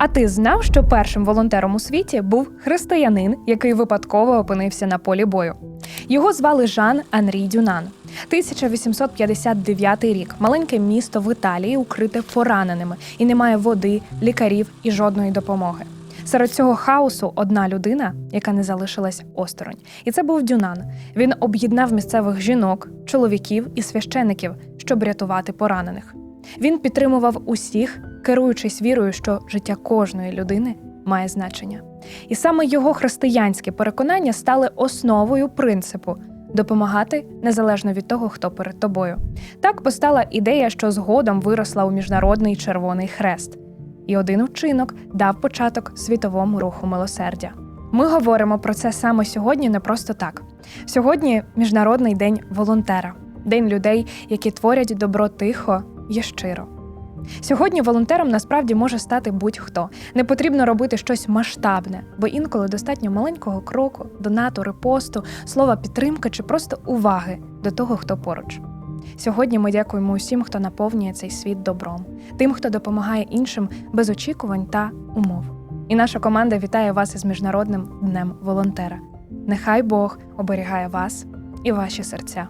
А ти знав, що першим волонтером у світі був християнин, який випадково опинився на полі бою? Його звали Жан Анрій Дюнан. 1859 рік. Маленьке місто в Італії укрите пораненими і немає води, лікарів і жодної допомоги. Серед цього хаосу одна людина, яка не залишилась осторонь, і це був Дюнан. Він об'єднав місцевих жінок, чоловіків і священиків, щоб рятувати поранених. Він підтримував усіх, керуючись вірою, що життя кожної людини має значення. І саме його християнські переконання стали основою принципу допомагати незалежно від того, хто перед тобою. Так постала ідея, що згодом виросла у міжнародний Червоний Хрест. І один вчинок дав початок світовому руху милосердя. Ми говоримо про це саме сьогодні, не просто так. Сьогодні Міжнародний день волонтера, день людей, які творять добро тихо і щиро. Сьогодні волонтером насправді може стати будь-хто. Не потрібно робити щось масштабне, бо інколи достатньо маленького кроку, донату, репосту, слова підтримки чи просто уваги до того, хто поруч. Сьогодні ми дякуємо усім, хто наповнює цей світ добром, тим, хто допомагає іншим без очікувань та умов. І наша команда вітає вас із Міжнародним днем волонтера. Нехай Бог оберігає вас і ваші серця.